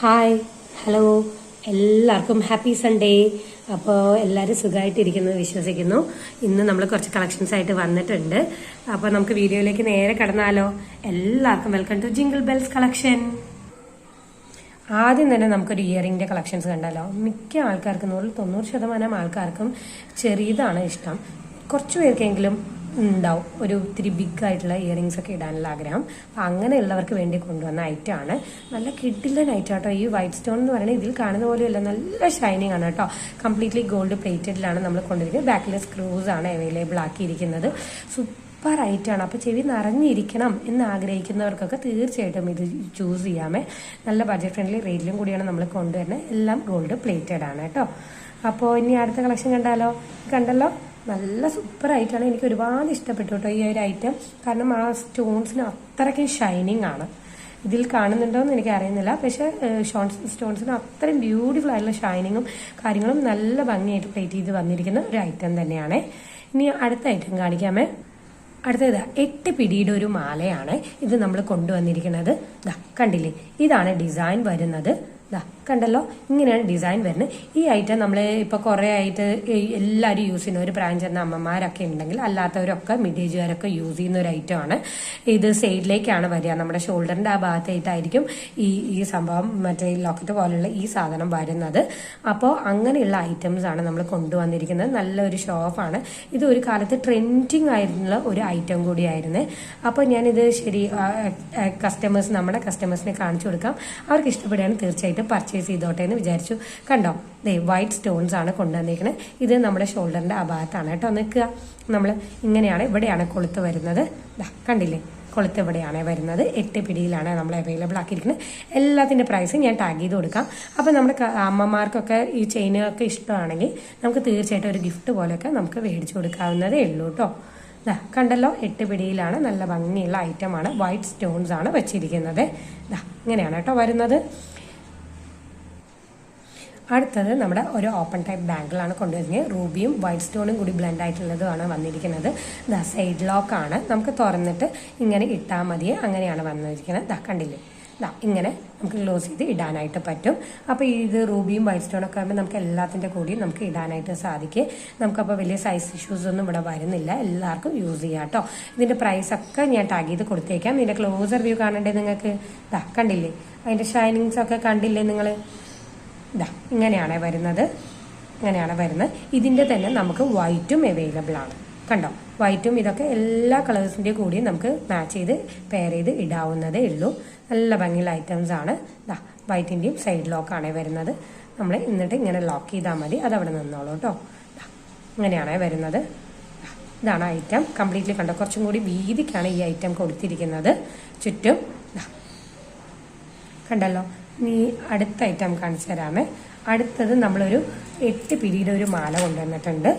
Hi hello എല്ലാവർക്കും happy Sunday അപ്പോൾ എല്ലാവരും സുഖമായിട്ടിരിക്കുന്നു വിശ്വസിക്കുന്നു. ഇന്ന് നമ്മൾ കുറച്ച് കളക്ഷൻസ് ആയിട്ട് വന്നിട്ടുണ്ട്. അപ്പോൾ നമുക്ക് വീഡിയോയിലേക്ക് നേരെ കടന്നാലോ? എല്ലാവർക്കും welcome to jingle bells collection ആദ്യം തന്നെ നമുക്കൊരു ഇയറിംഗിന്റെ കളക്ഷൻസ് കണ്ടാലോ? മിക്ക ആൾക്കാർക്കും നൂറിൽ തൊണ്ണൂറ് ശതമാനം ആൾക്കാർക്കും ചെറിയതാണ് ഇഷ്ടം. കുറച്ചു പേർക്കെങ്കിലും ഉണ്ടാവും. ഒരു ഇത്തിരി ബിഗ് ആയിട്ടുള്ള ഇയറിങ്സ് ഒക്കെ ഇടാനുള്ള ആഗ്രഹം. അപ്പം അങ്ങനെയുള്ളവർക്ക് വേണ്ടി കൊണ്ടുവന്ന ഐറ്റം ആണ്. നല്ല കിഡിലൻ ഐറ്റം കേട്ടോ ഈ വൈറ്റ് സ്റ്റോൺ എന്ന് പറയുന്നത് ഇതിൽ കാണുന്ന പോലെയല്ല നല്ല ഷൈനിങ് ആണ് കേട്ടോ. കംപ്ലീറ്റ്ലി ഗോൾഡ് പ്ലേറ്റഡിലാണ് നമ്മൾ കൊണ്ടുവരുന്നത്. ബാക്കിൽ സ്ക്രൂസ് ആണ് അവൈലബിൾ ആക്കിയിരിക്കുന്നത്. സൂപ്പർ ഐറ്റം ആണ്. അപ്പോൾ ചെവി നിറഞ്ഞിരിക്കണം എന്ന് ആഗ്രഹിക്കുന്നവർക്കൊക്കെ തീർച്ചയായിട്ടും ഇത് ചൂസ് ചെയ്യാമേ. നല്ല ബഡ്ജറ്റ് ഫ്രണ്ട്ലി റേറ്റിലും കൂടിയാണ് നമ്മൾ കൊണ്ടുവരുന്നത്. എല്ലാം ഗോൾഡ് പ്ലേറ്റഡ് ആണ് കേട്ടോ. അപ്പോൾ ഇനി അടുത്ത കളക്ഷൻ കണ്ടാലോ? കണ്ടല്ലോ? നല്ല സൂപ്പർ ആയിട്ടാണ് എനിക്ക് ഒരുപാട് ഇഷ്ടപ്പെട്ടു കേട്ടോ ഈ ഒരു ഐറ്റം കാരണം ആ സ്റ്റോൺസിന് അത്രയ്ക്കും ഷൈനിങ് ആണ്. ഇതിൽ കാണുന്നുണ്ടോ എന്ന് എനിക്ക് അറിയുന്നില്ല. പക്ഷേ ഷോൺസ് സ്റ്റോൺസിന് അത്രയും ബ്യൂട്ടിഫുൾ ആയിട്ടുള്ള ഷൈനിങ്ങും കാര്യങ്ങളും നല്ല ഭംഗിയായിട്ട് പ്ലേറ്റ് ചെയ്ത് വന്നിരിക്കുന്ന ഒരു ഐറ്റം തന്നെയാണ്. ഇനി അടുത്ത ഐറ്റം കാണിക്കാമേ. അടുത്തത് എട്ട് പിടിയുടെ ഒരു മാലയാണ് ഇത് നമ്മൾ കൊണ്ടുവന്നിരിക്കുന്നത്. ദാ കണ്ടില്ലേ? ഇതാണ് ഡിസൈൻ വരുന്നത്. ദാ കണ്ടല്ലോ? ഇങ്ങനെയാണ് ഡിസൈൻ വരുന്നത്. ഈ ഐറ്റം നമ്മൾ ഇപ്പോൾ കുറേ ആയിട്ട് എല്ലാവരും യൂസ് ചെയ്യുന്ന ഒരു ബ്രാഞ്ച് എന്ന അമ്മമാരൊക്കെ ഉണ്ടെങ്കിൽ അല്ലാത്തവരൊക്കെ മിഡേജുകാരൊക്കെ യൂസ് ചെയ്യുന്ന ഒരു ഐറ്റം ആണ്. ഇത് സൈഡിലേക്കാണ് വരിക. നമ്മുടെ ഷോൾഡറിന്റെ ആ ഭാഗത്തായിട്ടായിരിക്കും ഈ ഈ സംഭവം മറ്റേ ലോക്കറ്റ് പോലെയുള്ള ഈ സാധനം വരുന്നത്. അപ്പോൾ അങ്ങനെയുള്ള ഐറ്റംസ് ആണ് നമ്മൾ കൊണ്ടുവന്നിരിക്കുന്നത്. നല്ലൊരു ഷോ ഓഫാണ് ഇത് ഒരു കാലത്ത് ട്രെൻഡിങ് ആയിരുന്നുള്ള ഒരു ഐറ്റം കൂടിയായിരുന്നു. അപ്പോൾ ഞാനിത് ശരി കസ്റ്റമേഴ്സ് നമ്മുടെ കസ്റ്റമേഴ്സിനെ കാണിച്ചു കൊടുക്കാം. അവർക്ക് ഇഷ്ടപ്പെടുകയാണ് തീർച്ചയായിട്ടും പർച്ചേസ് ചെയ്തോട്ടെ എന്ന് വിചാരിച്ചു. കണ്ടോ? ദേ വൈറ്റ് സ്റ്റോൺസ് ആണ് കൊണ്ടുവന്നിരിക്കുന്നത് ഇത് നമ്മുടെ ഷോൾഡറിന്റെ ആ ഭാഗത്താണ് കേട്ടോ നിൽക്കുക. നമ്മൾ ഇങ്ങനെയാണ് ഇവിടെയാണ് കൊളുത്ത് വരുന്നത്. കണ്ടില്ലേ? കൊളുത്ത് ഇവിടെയാണ് വരുന്നത്. എട്ട് പിടിയിലാണ് നമ്മൾ അവൈലബിൾ ആക്കിയിരിക്കുന്നത് എല്ലാത്തിന്റെ പ്രൈസ് ഞാൻ ടാഗ് ചെയ്ത് കൊടുക്കാം. അപ്പോൾ നമ്മുടെ അമ്മമാർക്കൊക്കെ ഈ ചെയിനൊക്കെ ഇഷ്ടമാണെങ്കിൽ നമുക്ക് തീർച്ചയായിട്ടും ഒരു ഗിഫ്റ്റ് പോലെയൊക്കെ നമുക്ക് മേടിച്ചു കൊടുക്കാവുന്നതേ ഉള്ളൂ കേട്ടോ. കണ്ടല്ലോ? എട്ട് പിടിയിലാണ് നല്ല ഭംഗിയുള്ള ഐറ്റമാണ് വൈറ്റ് സ്റ്റോൺസ് ആണ് വെച്ചിരിക്കുന്നത്. ഇങ്ങനെയാണ് കേട്ടോ വരുന്നത്. അടുത്തത് നമ്മുടെ ഒരു ഓപ്പൺ ടൈപ്പ് ബാങ്കിളാണ് കൊണ്ടുവരുന്നത്. റൂബിയും വൈറ്റ് സ്റ്റോണും കൂടി ബ്ലെൻഡ് ആയിട്ടുള്ളതുമാണ് വന്നിരിക്കുന്നത്. ദാ സൈഡ് ലോക്ക് ആണ്. നമുക്ക് തുറന്നിട്ട് ഇങ്ങനെ ഇട്ടാൽ മതി അങ്ങനെയാണ് വന്നിരിക്കുന്നത്. ദാ കണ്ടില്ലേ? ദാ ഇങ്ങനെ നമുക്ക് ക്ലോസ് ചെയ്ത് ഇടാനായിട്ട് പറ്റും. അപ്പോൾ ഇത് റൂബിയും വൈറ്റ് സ്റ്റോണൊക്കെ ആകുമ്പോൾ നമുക്ക് എല്ലാത്തിന്റെ കൂടിയും നമുക്ക് ഇടാനായിട്ട് സാധിക്കും. നമുക്കപ്പോൾ വലിയ സൈസ് ഇഷ്യൂസ് ഒന്നും ഇവിടെ വരുന്നില്ല. എല്ലാവർക്കും യൂസ് ചെയ്യാം കേട്ടോ. ഇതിന്റെ പ്രൈസ് ഒക്കെ ഞാൻ ടാഗ് ചെയ്ത് കൊടുത്തേക്കാം. ഇതിന്റെ ക്ലോസർ വ്യൂ കാണണ്ടേ നിങ്ങൾക്ക്? ദാ കണ്ടില്ലേ? അതിന്റെ ഷൈനിങ്സ് ഒക്കെ കണ്ടില്ലേ നിങ്ങൾ? ഇതാ ഇങ്ങനെയാണ് വരുന്നത്. ഇങ്ങനെയാണ് വരുന്നത്. ഇതിന്റെ തന്നെ നമുക്ക് വൈറ്റും അവൈലബിൾ ആണ്. കണ്ടോ? വൈറ്റും ഇതൊക്കെ എല്ലാ കളേഴ്സിന്റെ കൂടിയും നമുക്ക് മാച്ച് ചെയ്ത് പെയർ ചെയ്ത് ഇടാവുന്നതേ ഉള്ളൂ. നല്ല ഭംഗിയുള്ള ഐറ്റംസ് ആണ്. ഇതാ വൈറ്റിന്റെയും സൈഡ് ലോക്കാണ് വരുന്നത്. നമ്മൾ എന്നിട്ട് ഇങ്ങനെ ലോക്ക് ചെയ്താൽ മതി. അത് അവിടെ നിന്നോളൂ കേട്ടോ ഇങ്ങനെയാണ് വരുന്നത്. ഇതാണ് ഐറ്റം കംപ്ലീറ്റ്ലി കണ്ടോ? കുറച്ചും കൂടി വീതിക്കാണ് ഈ ഐറ്റം കൊടുത്തിരിക്കുന്നത്. ചുറ്റും കണ്ടല്ലോ? നീ അടുത്ത ഐറ്റം കാണിച്ചു തരാമേ. അടുത്തത് നമ്മളൊരു എട്ട് പിടിയുടെ ഒരു മാല കൊണ്ടുവന്നിട്ടുണ്ട്.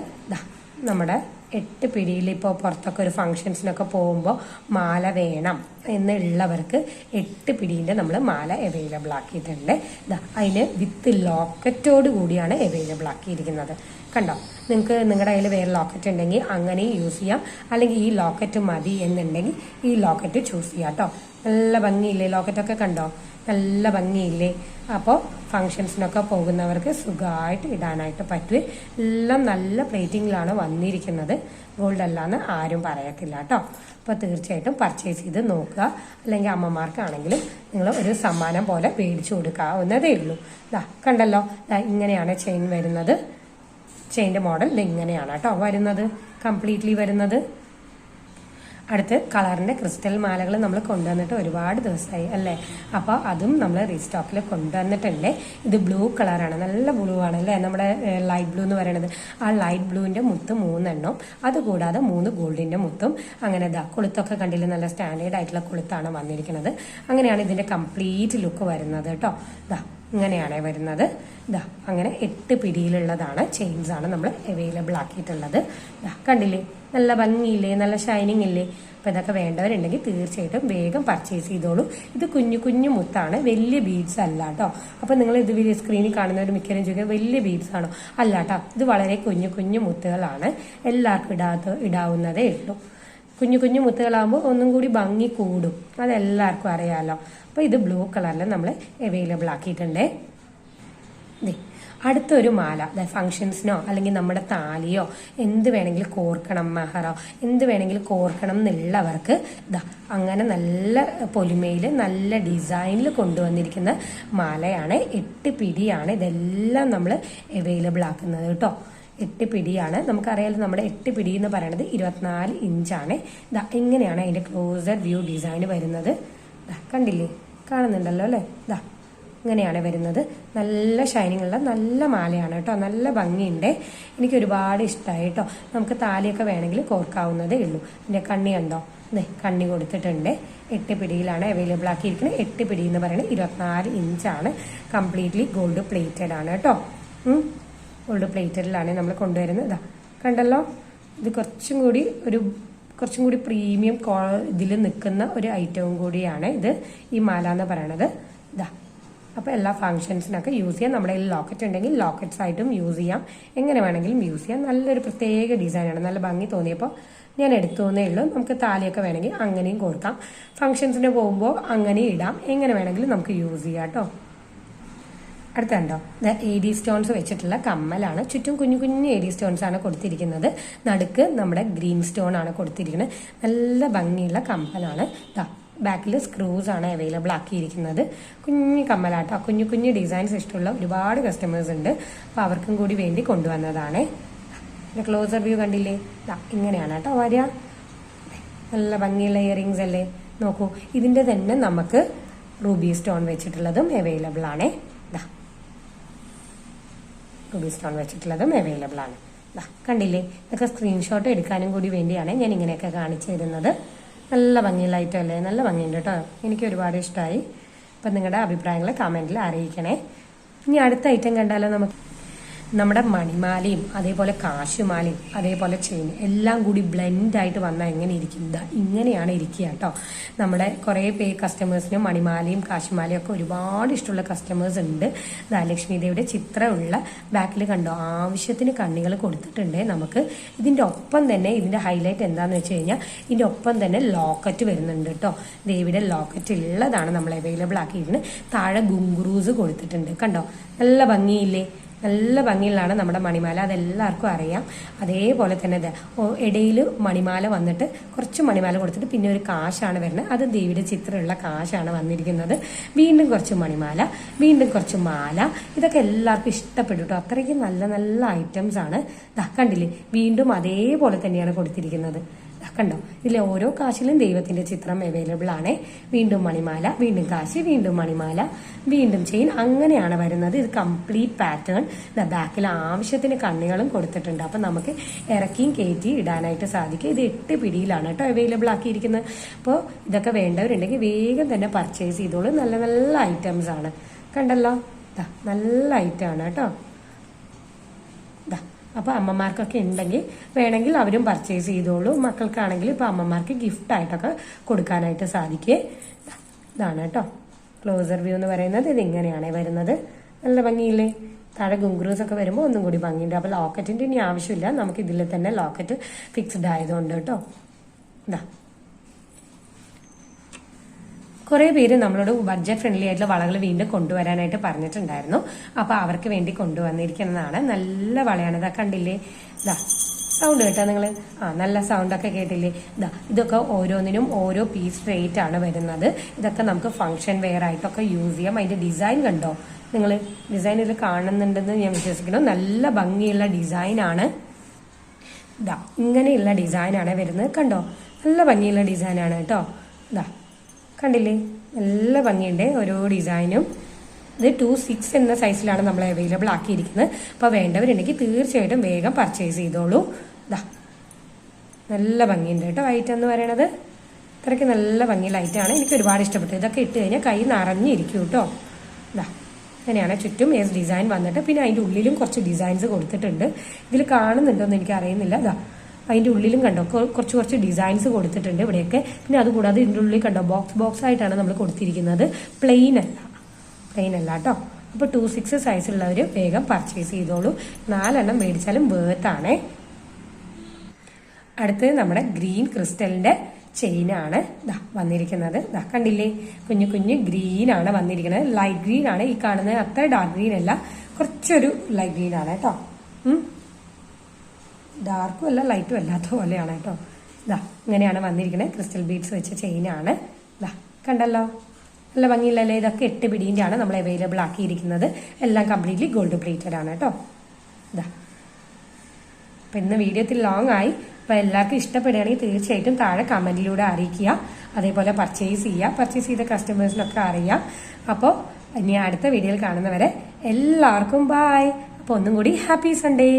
നമ്മുടെ എട്ട് പിടിയിൽ ഇപ്പോൾ പുറത്തൊക്കെ ഒരു ഫങ്ഷൻസിനൊക്കെ പോകുമ്പോൾ മാല വേണം എന്നുള്ളവർക്ക് എട്ട് പിടീന്റെ നമ്മൾ മാല അവൈലബിൾ ആക്കിയിട്ടുണ്ട്. അതിന് വിത്ത് ലോക്കറ്റോട് കൂടിയാണ് അവൈലബിൾ ആക്കിയിരിക്കുന്നത്. കണ്ടോ? നിങ്ങൾക്ക് നിങ്ങളുടെ കയ്യിൽ വേറെ ലോക്കറ്റ് ഉണ്ടെങ്കിൽ അങ്ങനെയും യൂസ് ചെയ്യാം. അല്ലെങ്കിൽ ഈ ലോക്കറ്റ് മതി എന്നുണ്ടെങ്കിൽ ഈ ലോക്കറ്റ് ചൂസ് ചെയ്യാം കേട്ടോ നല്ല ഭംഗിയില്ലേ? ലോക്കറ്റൊക്കെ കണ്ടോ? നല്ല ഭംഗിയില്ലേ? അപ്പോൾ ഫങ്ഷൻസിനൊക്കെ പോകുന്നവർക്ക് സുഖമായിട്ട് ഇടാനായിട്ട് പറ്റും. എല്ലാം നല്ല പ്ലേറ്റിങ്ങിലാണ് വന്നിരിക്കുന്നത്. ഗോൾഡ് അല്ലാന്ന് ആരും പറയത്തില്ല കേട്ടോ അപ്പോൾ തീർച്ചയായിട്ടും പർച്ചേസ് ചെയ്ത് നോക്കുക. അല്ലെങ്കിൽ അമ്മമാർക്കാണെങ്കിലും നിങ്ങൾ ഒരു സമ്മാനം പോലെ മേടിച്ചു കൊടുക്കാവുന്നതേ ഉള്ളൂ. ദാ കണ്ടല്ലോ? ഇങ്ങനെയാണ് ചെയിൻ വരുന്നത്. ചെയിന്റെ മോഡൽ ഇങ്ങനെയാണ് കേട്ടോ. വരുന്നത് കംപ്ലീറ്റ്ലി വരുന്നത്. അടുത്ത് കളറിന്റെ ക്രിസ്റ്റൽ മാലകൾ നമ്മൾ കൊണ്ടുവന്നിട്ട് ഒരുപാട് ദിവസമായി അല്ലേ? അപ്പോൾ അതും നമ്മൾ റീസ്റ്റോക്കിൽ കൊണ്ടുവന്നിട്ടല്ലേ ഇത് ബ്ലൂ കളറാണ് നല്ല ബ്ലൂ ആണ് അല്ലേ? നമ്മുടെ ലൈറ്റ് ബ്ലൂ എന്ന് പറയുന്നത് ആ ലൈറ്റ് ബ്ലൂവിന്റെ മുത്ത് മൂന്നെണ്ണം. അതുകൂടാതെ മൂന്ന് ഗോൾഡിന്റെ മുത്തും. അങ്ങനെ ഇതാ കൊളുത്തൊക്കെ കണ്ടില്ല? നല്ല സ്റ്റാൻഡേർഡ് ആയിട്ടുള്ള കൊളുത്താണ് വന്നിരിക്കുന്നത്. അങ്ങനെയാണ് ഇതിന്റെ കംപ്ലീറ്റ് ലുക്ക് വരുന്നത് കേട്ടോ. ഇതാ ഇങ്ങനെയാണ് വരുന്നത്. ഇതാ അങ്ങനെ എട്ട് പിടിയിലുള്ളതാണ് ചെയിൻസ് ആണ് നമ്മൾ അവൈലബിൾ ആക്കിയിട്ടുള്ളത്. ഇതാ കണ്ടില്ലേ? നല്ല ഭംഗിയില്ലേ? നല്ല ഷൈനിങ് ഇല്ലേ? അപ്പോൾ ഇതൊക്കെ വേണ്ടവരുണ്ടെങ്കിൽ തീർച്ചയായിട്ടും വേഗം പർച്ചേസ് ചെയ്തോളൂ. ഇത് കുഞ്ഞു കുഞ്ഞു മുത്താണ്. വലിയ ബീഡ്സ് അല്ല കേട്ടോ അപ്പോൾ നിങ്ങൾ ഇത് സ്ക്രീനിൽ കാണുന്നവർ മിക്കവരും ചോദിക്കുക വലിയ ബീഡ്സ് ആണോ? അല്ല കേട്ടോ ഇത് വളരെ കുഞ്ഞു കുഞ്ഞു മുത്തുകളാണ്. എല്ലാവർക്കും ഇടാത്ത ഇടാവുന്നതേ ഉള്ളൂ. കുഞ്ഞു കുഞ്ഞു മുത്തുകളാകുമ്പോൾ ഒന്നും കൂടി ഭംഗി കൂടും. അതെല്ലാവർക്കും അറിയാമല്ലോ അപ്പോൾ ഇത് ബ്ലൂ കളറിൽ നമ്മൾ അവൈലബിൾ ആക്കിയിട്ടുണ്ട്. അടുത്തൊരു മാല. ഫംഗ്ഷൻസിനോ അല്ലെങ്കിൽ നമ്മുടെ താലിയോ എന്ത് വേണമെങ്കിലും കോർക്കണം മെഹറോ. എന്ത് വേണമെങ്കിലും കോർക്കണം എന്നുള്ളവർക്ക് ഇതാ അങ്ങനെ നല്ല പൊലിമയിൽ നല്ല ഡിസൈനിൽ കൊണ്ടുവന്നിരിക്കുന്ന മാലയാണ്. എട്ട് പിടിയാണ് ഇതെല്ലാം നമ്മൾ അവൈലബിൾ ആക്കുന്നത് കേട്ടോ. എട്ട് പിടിയാണ്. നമുക്കറിയാലോ നമ്മുടെ എട്ട് പിടി എന്ന് പറയുന്നത് ഇരുപത്തിനാല് ഇഞ്ചാണ്. ഇതാ ഇങ്ങനെയാണ് അതിന്റെ ക്ലോസർ വ്യൂ ഡിസൈൻ വരുന്നത്? കണ്ടില്ലേ? കാണുന്നുണ്ടല്ലോ അല്ലേ? ഇതാ ഇങ്ങനെയാണ് വരുന്നത്. നല്ല ഷൈനിങ് ഉള്ള നല്ല മാലയാണ് കേട്ടോ. നല്ല ഭംഗിയുണ്ട്. എനിക്ക് ഒരുപാട് ഇഷ്ടമായി കേട്ടോ. നമുക്ക് താലിയൊക്കെ വേണമെങ്കിൽ കോർക്കാവുന്നതേ ഉള്ളൂ. എന്റെ കണ്ണി കണ്ടോ? അതെ കണ്ണി കൊടുത്തിട്ടുണ്ട്. എട്ട് പിടിയിലാണ് അവൈലബിൾ ആക്കിയിരിക്കുന്നത്. എട്ട് പിടി എന്ന് പറയുന്നത് ഇരുപത്തിനാല് ഇഞ്ചാണ്. കംപ്ലീറ്റ്ലി ഗോൾഡ് പ്ലേറ്റഡ് ആണ് കേട്ടോ. ഗോൾഡ് പ്ലേറ്റഡിലാണ് നമ്മൾ കൊണ്ടുവരുന്നത്. ഇതാ കണ്ടല്ലോ? ഇത് കുറച്ചും കൂടി ഒരു കുറച്ചും കൂടി പ്രീമിയം ഇതിൽ നിൽക്കുന്ന ഒരു ഐറ്റവും കൂടിയാണ് ഇത്. ഈ മാല എന്ന് പറയണത്. ഇതാ അപ്പോൾ എല്ലാ ഫങ്ഷൻസിനൊക്കെ യൂസ് ചെയ്യാം. നമ്മുടെ കയ്യിൽ ലോക്കറ്റ് ഉണ്ടെങ്കിൽ ലോക്കറ്റ്സ് ആയിട്ടും യൂസ് ചെയ്യാം. എങ്ങനെ വേണമെങ്കിലും യൂസ് ചെയ്യാം. നല്ലൊരു പ്രത്യേക ഡിസൈനാണ്. നല്ല ഭംഗി തോന്നിയപ്പോൾ ഞാൻ എടുത്തു തന്നേ ഉള്ളൂ. നമുക്ക് താലിയൊക്കെ വേണമെങ്കിൽ അങ്ങനെയും കൊടുക്കാം. ഫങ്ഷൻസിന് പോകുമ്പോൾ അങ്ങനെ ഇടാം. എങ്ങനെ വേണമെങ്കിലും നമുക്ക് യൂസ് ചെയ്യാം കേട്ടോ. അടുത്തുണ്ടോ? എ ഡി സ്റ്റോൺസ് വെച്ചിട്ടുള്ള കമ്മലാണ്. ചുറ്റും കുഞ്ഞു കുഞ്ഞു എ ഡി സ്റ്റോൺസ് ആണ് കൊടുത്തിരിക്കുന്നത്. നടുക്ക് നമ്മുടെ ഗ്രീൻ സ്റ്റോൺ ആണ് കൊടുത്തിരിക്കുന്നത്. നല്ല ഭംഗിയുള്ള കമ്മലാണ്. ബാക്കിൽ സ്ക്രൂസ് ആണ് അവൈലബിൾ ആക്കിയിരിക്കുന്നത്. കുഞ്ഞു കമ്മലാട്ടോ. കുഞ്ഞു കുഞ്ഞു ഡിസൈൻസ് ഇഷ്ടമുള്ള ഒരുപാട് കസ്റ്റമേഴ്സ് ഉണ്ട്. അപ്പോൾ അവർക്കും കൂടി വേണ്ടി കൊണ്ടുവന്നതാണ്. ക്ലോസർ വ്യൂ കണ്ടില്ലേ? ഇങ്ങനെയാണ് കേട്ടോ വരിക. നല്ല ഭംഗിയുള്ള ഇയറിങ്സ് അല്ലേ? നോക്കൂ ഇതിന്റെ തന്നെ നമുക്ക് റൂബി സ്റ്റോൺ വെച്ചിട്ടുള്ളതും അവൈലബിൾ ആണ്. റൂബി സ്റ്റോൺ വെച്ചിട്ടുള്ളതും അവൈലബിൾ ആണ്. കണ്ടില്ലേ? ഇതൊക്കെ സ്ക്രീൻഷോട്ട് എടുക്കാനും കൂടി വേണ്ടിയാണ് ഞാൻ ഇങ്ങനെയൊക്കെ കാണിച്ചു തരുന്നത്. നല്ല ഭംഗിയുള്ള ഐറ്റം അല്ലേ? നല്ല ഭംഗിയുണ്ട് കേട്ടോ. എനിക്ക് ഒരുപാട് ഇഷ്ടമായി. അപ്പം നിങ്ങളുടെ അഭിപ്രായങ്ങൾ കമന്റിൽ അറിയിക്കണേ. ഇനി അടുത്ത ഐറ്റം കണ്ടാലോ നമുക്ക്? നമ്മുടെ മണിമാലയും അതേപോലെ കാശുമാലയും അതേപോലെ ചെയിൻ എല്ലാം കൂടി ബ്ലെൻഡ് ആയിട്ട് വന്നാൽ എങ്ങനെ ഇരിക്കും? ഇങ്ങനെയാണ് ഇരിക്കുക കേട്ടോ. നമ്മുടെ കുറേ പേ കസ്റ്റമേഴ്സിനും മണിമാലയും കാശുമാലയും ഒക്കെ ഒരുപാട് ഇഷ്ടമുള്ള കസ്റ്റമേഴ്സ് ഉണ്ട്. ദാ ലക്ഷ്മി ദേവിയുടെ ചിത്രമുള്ള ബാക്കിൽ കണ്ടോ? ആവശ്യത്തിന് കണ്ണികൾ കൊടുത്തിട്ടുണ്ട്. നമുക്ക് ഇതിന്റെ ഒപ്പം തന്നെ ഇതിന്റെ ഹൈലൈറ്റ് എന്താന്ന് വെച്ച് കഴിഞ്ഞാൽ ഇതിന്റെ ഒപ്പം തന്നെ ലോക്കറ്റ് വരുന്നുണ്ട് കേട്ടോ. ദേവിയുടെ ലോക്കറ്റ് ഉള്ളതാണ് നമ്മൾ അവൈലബിൾ ആക്കിയിരുന്നത് താഴെ ഗുങ്കുറൂസ് കൊടുത്തിട്ടുണ്ട്. കണ്ടോ? നല്ല ഭംഗിയില്ലേ? നല്ല ഭംഗിയിലാണ് നമ്മുടെ മണിമാല. അതെല്ലാവർക്കും അറിയാം. അതേപോലെ തന്നെ ഇടയിൽ മണിമാല വന്നിട്ട് കുറച്ച് മണിമാല കൊടുത്തിട്ട് പിന്നെ ഒരു കാശാണ് വരുന്നത്. അത് ദേവിയുടെ ചിത്രമുള്ള കാശാണ് വന്നിരിക്കുന്നത്. വീണ്ടും കുറച്ച് മണിമാല വീണ്ടും കുറച്ച് മാല. ഇതൊക്കെ എല്ലാവർക്കും ഇഷ്ടപ്പെട്ടു കേട്ടോ. അത്രയ്ക്ക് നല്ല നല്ല ഐറ്റംസ് ആണ്. കണ്ടില്ലേ? വീണ്ടും അതേപോലെ തന്നെയാണ് കൊടുത്തിരിക്കുന്നത്. കണ്ടോ? ഇതിലെ ഓരോ കാശിലും ദൈവത്തിന്റെ ചിത്രം അവൈലബിൾ ആണ്. വീണ്ടും മണിമാല വീണ്ടും കാശ് വീണ്ടും മണിമാല വീണ്ടും ചെയിൻ അങ്ങനെയാണ് വരുന്നത്. ഇത് കംപ്ലീറ്റ് പാറ്റേൺ ബാക്കിൽ ആവശ്യത്തിന് കണ്ണികളും കൊടുത്തിട്ടുണ്ട്. അപ്പൊ നമുക്ക് ഇറക്കിയും കയറ്റി ഇടാനായിട്ട് സാധിക്കും. ഇത് എട്ട് പിടിയിലാണ് കേട്ടോ അവൈലബിൾ ആക്കിയിരിക്കുന്നത്. അപ്പോൾ ഇതൊക്കെ വേണ്ടവരുണ്ടെങ്കിൽ വേഗം തന്നെ പർച്ചേസ് ചെയ്തോളൂ. നല്ല നല്ല ഐറ്റംസ് ആണ്. കണ്ടല്ലോ? നല്ല ഐറ്റമാണ് കേട്ടോ. ദാ അപ്പോൾ അമ്മമാർക്കൊക്കെ ഉണ്ടെങ്കിൽ വേണമെങ്കിൽ അവരും പർച്ചേസ് ചെയ്തോളൂ. മക്കൾക്കാണെങ്കിൽ ഇപ്പോൾ അമ്മമാർക്ക് ഗിഫ്റ്റ് ആയിട്ടൊക്കെ കൊടുക്കാനായിട്ട് സാധിക്കേ. ഇതാണ് കേട്ടോ. ക്ലോസർ വ്യൂ എന്ന് പറയുന്നത് ഇതിങ്ങനെയാണ് വരുന്നത്. നല്ല ഭംഗിയില്ലേ? താഴെ ഗുങ്ക്രൂസ് ഒക്കെ വരുമ്പോൾ ഒന്നും കൂടി ഭംഗിയുണ്ട്. അപ്പോൾ ലോക്കറ്റിന്റെ ഇനി ആവശ്യമില്ല. നമുക്ക് ഇതിൽ തന്നെ ലോക്കറ്റ് ഫിക്സ്ഡ് ആയതുകൊണ്ട് കേട്ടോ. ഇതാ. കുറേ പേര് നമ്മളോട് ബഡ്ജറ്റ് ഫ്രണ്ട്ലി ആയിട്ടുള്ള വളകൾ വീണ്ടും കൊണ്ടുവരാനായിട്ട് പറഞ്ഞിട്ടുണ്ടായിരുന്നു. അപ്പൊ അവർക്ക് വേണ്ടി കൊണ്ടുവന്നിരിക്കുന്നതാണ്. നല്ല വളയാണ്. ഇതാ കണ്ടില്ലേ? ഇതാ. സൗണ്ട് കേട്ടോ നിങ്ങൾ ആ നല്ല സൗണ്ട് ഒക്കെ കേട്ടില്ലേ? ഇതാ ഇതൊക്കെ ഓരോന്നിനും ഓരോ പീസ് റേറ്റ് ആണ് വരുന്നത്. ഇതൊക്കെ നമുക്ക് ഫംഗ്ഷൻ വെയർ ആയിട്ടൊക്കെ യൂസ് ചെയ്യാം. അതിന്റെ ഡിസൈൻ കണ്ടോ? നിങ്ങൾ ഡിസൈൻ ഇതിൽ കാണുന്നുണ്ടെന്ന് ഞാൻ വിശ്വസിക്കുന്നു. നല്ല ഭംഗിയുള്ള ഡിസൈൻ ആണ്. ഇതാ ഇങ്ങനെയുള്ള ഡിസൈനാണ് വരുന്നത്. കണ്ടോ? നല്ല ഭംഗിയുള്ള ഡിസൈനാണ് കേട്ടോ. ഇതാ കണ്ടില്ലേ? നല്ല ഭംഗിയുണ്ട് ഓരോ ഡിസൈനും. ഇത് ടു സിക്സ് എന്ന സൈസിലാണ് നമ്മൾ അവൈലബിൾ ആക്കിയിരിക്കുന്നത്. അപ്പോൾ വേണ്ടവരുണ്ടെങ്കിൽ തീർച്ചയായിട്ടും വേഗം പർച്ചേസ് ചെയ്തോളൂ. ഇതാ നല്ല ഭംഗിയുണ്ട് കേട്ടോ വൈറ്റ് എന്ന് പറയണത്. ഇത്രയ്ക്ക് നല്ല ഭംഗി ലൈറ്റാണ് എനിക്ക് ഒരുപാട് ഇഷ്ടപ്പെട്ടു. ഇതൊക്കെ ഇട്ട് കഴിഞ്ഞാൽ കൈ നിറഞ്ഞിരിക്കും കേട്ടോ. ഇതാ അങ്ങനെയാണ് ചുറ്റും ഏസ് ഡിസൈൻ വന്നിട്ട് പിന്നെ അതിന്റെ ഉള്ളിലും കുറച്ച് ഡിസൈൻസ് കൊടുത്തിട്ടുണ്ട്. ഇതിൽ കാണുന്നുണ്ടോ എന്ന് എനിക്ക് അറിയുന്നില്ല ഇതാ അതിന്റെ ഉള്ളിലും കണ്ടോ കുറച്ച് കുറച്ച് ഡിസൈൻസ് കൊടുത്തിട്ടുണ്ട് ഇവിടെയൊക്കെ. പിന്നെ അതുകൂടാതെ ഇതിന്റെ ഉള്ളിൽ കണ്ടോ ബോക്സ് ബോക്സ് ആയിട്ടാണ് നമ്മൾ കൊടുത്തിരിക്കുന്നത്. പ്ലെയിൻ അല്ല. പ്ലെയിൻ അല്ല കേട്ടോ. അപ്പോൾ ടു സിക്സ് സൈസുള്ളവർ വേഗം പർച്ചേസ് ചെയ്തോളൂ. നാലെണ്ണം മേടിച്ചാലും വേർത്താണേ അടുത്തത് നമ്മുടെ ഗ്രീൻ ക്രിസ്റ്റലിന്റെ ചെയിനാണ് ദാ വന്നിരിക്കുന്നത്. ദാ കണ്ടില്ലേ? കുഞ്ഞു കുഞ്ഞു ഗ്രീൻ ആണ് വന്നിരിക്കുന്നത്. ലൈറ്റ് ഗ്രീൻ ആണ് ഈ കാണുന്നത്. അത്ര ഡാർക്ക് ഗ്രീൻ അല്ല. കുറച്ചൊരു ലൈറ്റ് ഗ്രീൻ ആണ് കേട്ടോ. ഡാർക്കും അല്ല ലൈറ്റും അല്ലാത്ത പോലെയാണ് കേട്ടോ. ഇതാ ഇങ്ങനെയാണ് വന്നിരിക്കുന്നത് ക്രിസ്റ്റൽ ബീഡ്സ് വെച്ച ചെയിനാണ് ഇതാ കണ്ടല്ലോ? നല്ല ഭംഗിയില്ലല്ലേ ഇതൊക്കെ എട്ട് പിടീന്റെ ആണ് നമ്മൾ അവൈലബിൾ ആക്കിയിരിക്കുന്നത്. എല്ലാം കംപ്ലീറ്റ്ലി ഗോൾഡ് പ്ലേറ്റഡ് ആണ് കേട്ടോ. ഇതാ അപ്പം ഇന്ന് വീഡിയോത്തിൽ ലോങ് ആയി. അപ്പോൾ എല്ലാവർക്കും ഇഷ്ടപ്പെടുകയാണെങ്കിൽ തീർച്ചയായിട്ടും താഴെ കമന്റിലൂടെ അറിയിക്കുക. അതേപോലെ പർച്ചേസ് ചെയ്യുക. പർച്ചേസ് ചെയ്ത കസ്റ്റമേഴ്സിനൊക്കെ അറിയാം. അപ്പോൾ ഇനി അടുത്ത വീഡിയോയിൽ കാണുന്നവരെ എല്ലാവർക്കും ബായ് അപ്പോൾ ഒന്നും കൂടി ഹാപ്പി സൺഡേ